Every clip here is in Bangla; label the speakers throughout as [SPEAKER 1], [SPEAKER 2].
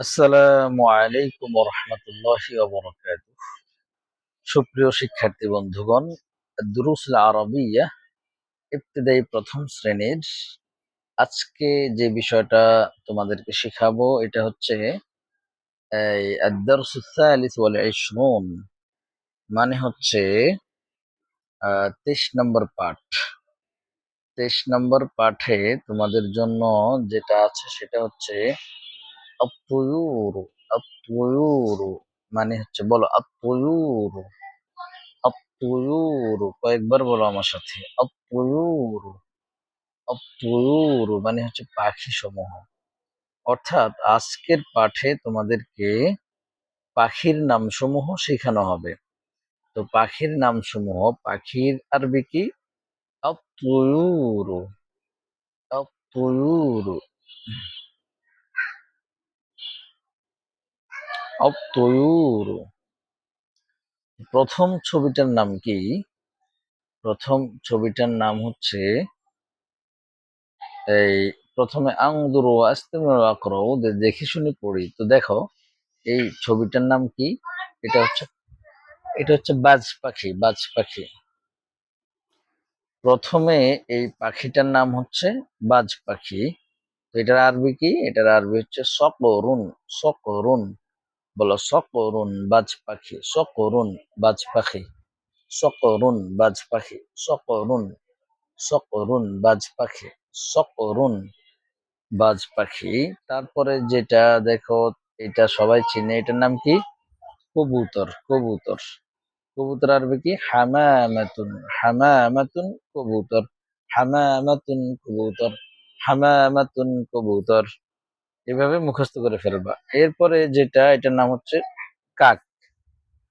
[SPEAKER 1] আসসালামু আলাইকুম রহমতুল্লাহি সুপ্রিয় শিক্ষার্থী বন্ধুগণ, দুরুসুল আরবিয়া, ইবতদায়ী প্রথম শ্রেণির আজকে যে বিষয়টা তোমাদেরকে শেখাবো, এটা হচ্ছে মানে হচ্ছে তেইশ নম্বর পাঠ। তেইশ নম্বর পাঠে তোমাদের জন্য যেটা আছে সেটা হচ্ছে আত্ময়ুর আত্ময়ুর মানে হচ্ছে বলো আত্ময়ুর আত্ময়ুর কয়েকবার বলো আমার সাথে আত্ময়ুর আত্ময়ুর মানে হচ্ছে পাখি সমূহ অর্থাৎ আজকের পাঠে তোমাদেরকে পাখির নাম সমূহ শেখানো হবে। তো পাখির নাম সমূহ পাখির আরবি কি? আত্ময়ুর আত্ময়ুর অতয়ুর প্রথম ছবিটার নাম কি? প্রথম ছবিটার নাম হচ্ছে এই প্রথমে আংদুরু আস্তেমরো দেখে শুনে পড়ি। তো দেখো, এই ছবিটার নাম কি? এটা হচ্ছে এটা হচ্ছে বাজ পাখি বাজ পাখি। প্রথমে এই পাখিটার নাম হচ্ছে বাজ পাখি। এটার আরবি কি? এটার আরবি হচ্ছে সকরুন সকরুন। বলো সকরুন বাজ পাখি সকরুন বাজ পাখি সকরুন বাজ পাখি সকরুন সকরুন বাজ পাখি সকরুন বাজ পাখি। তারপরে যেটা দেখো, এটা সবাই চিনে, এটার নাম কি? কবুতর কবুতর। কবুতর আরবি কি? হামামাতুন হামামাতুন কবুতর হামামাতুন কবুতর হামামাতুন কবুতর। এভাবে মুখস্থ করে ফেলবা। এরপরে যেটা, এটার নাম হচ্ছে কাক।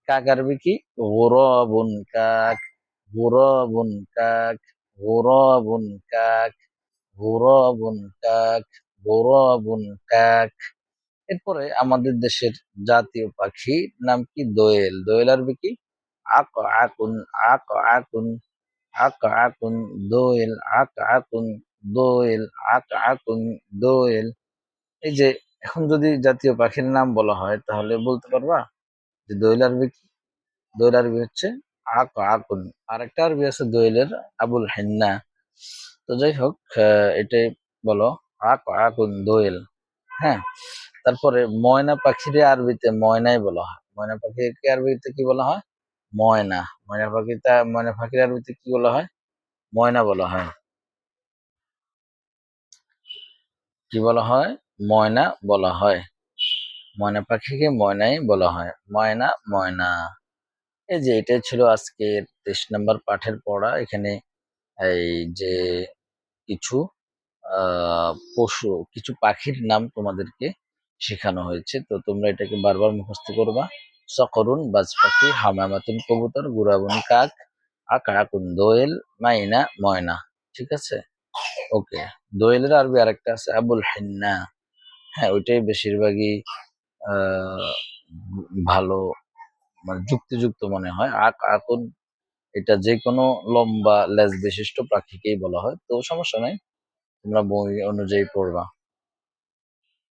[SPEAKER 1] কাক আরবি কি? গোরবুন কাক গোরবুন কাক গোরবুন কাক গোরবুন কাক গোরবুন কাক। এরপরে আমাদের দেশের জাতীয় পাখি নাম কি? দোয়েল। দোয়েল আরবি কি? আক, আকুন আক আকুন আক, আকুন, দোয়েল, আক, আকুন, দোয়েল, আক, আকুন, দোয়েল। এই যে এখন যদি জাতীয় পাখির নাম বলা হয়, তাহলে বলতে পারবা যে দোয়েল আরবি কি? দোয়েল আরবি হচ্ছে আক, আকুন। আর একটা আরবি আছে দোয়েলের, আবুল হেন্না। তো যাই হোক এটাই বলো, আক, আকুন, দোয়েল। হ্যাঁ? তারপরে ময়না পাখির আরবিতে ময়নাই বলা হয়। ময়না পাখিকে আরবিতে কি বলা হয়? ময়না। ময়না পাখিটা ময়না পাখির আরবিতে কি বলা হয়? ময়না বলা হয়। কি বলা হয়? ময়না বলা হয়। ময়না পাখিকে ময়নাই বলা হয়। ময়না ময়না। এই যে, এটাই ছিল আজকের তেইশ নম্বর পাঠের পড়া। এখানে এই যে, কিছু পশু, কিছু পাখির নাম তোমাদেরকে শেখানো হয়েছে। তো তোমরা এটাকে বারবার মুখস্থ করবা। সকরুন বাজ পাখি হামামাতুন, কবুতর গুরাবুন কাক আকাকুন দোয়েল, মাইনা, ময়না। ঠিক আছে? ওকে, দোয়েলের আরবি আরেকটা আছে, আবুল হেন্না। হ্যাঁ ওইটাই বেশিরভাগই ভালো মানে যুক্তিযুক্ত মনে হয়। আক আকুন এটা যে কোনো লম্বা লেজ বিশিষ্ট পাখিকেই বলা হয়, তো সমস্যা নাই। তোমরা বই অনুযায়ী পড়বা।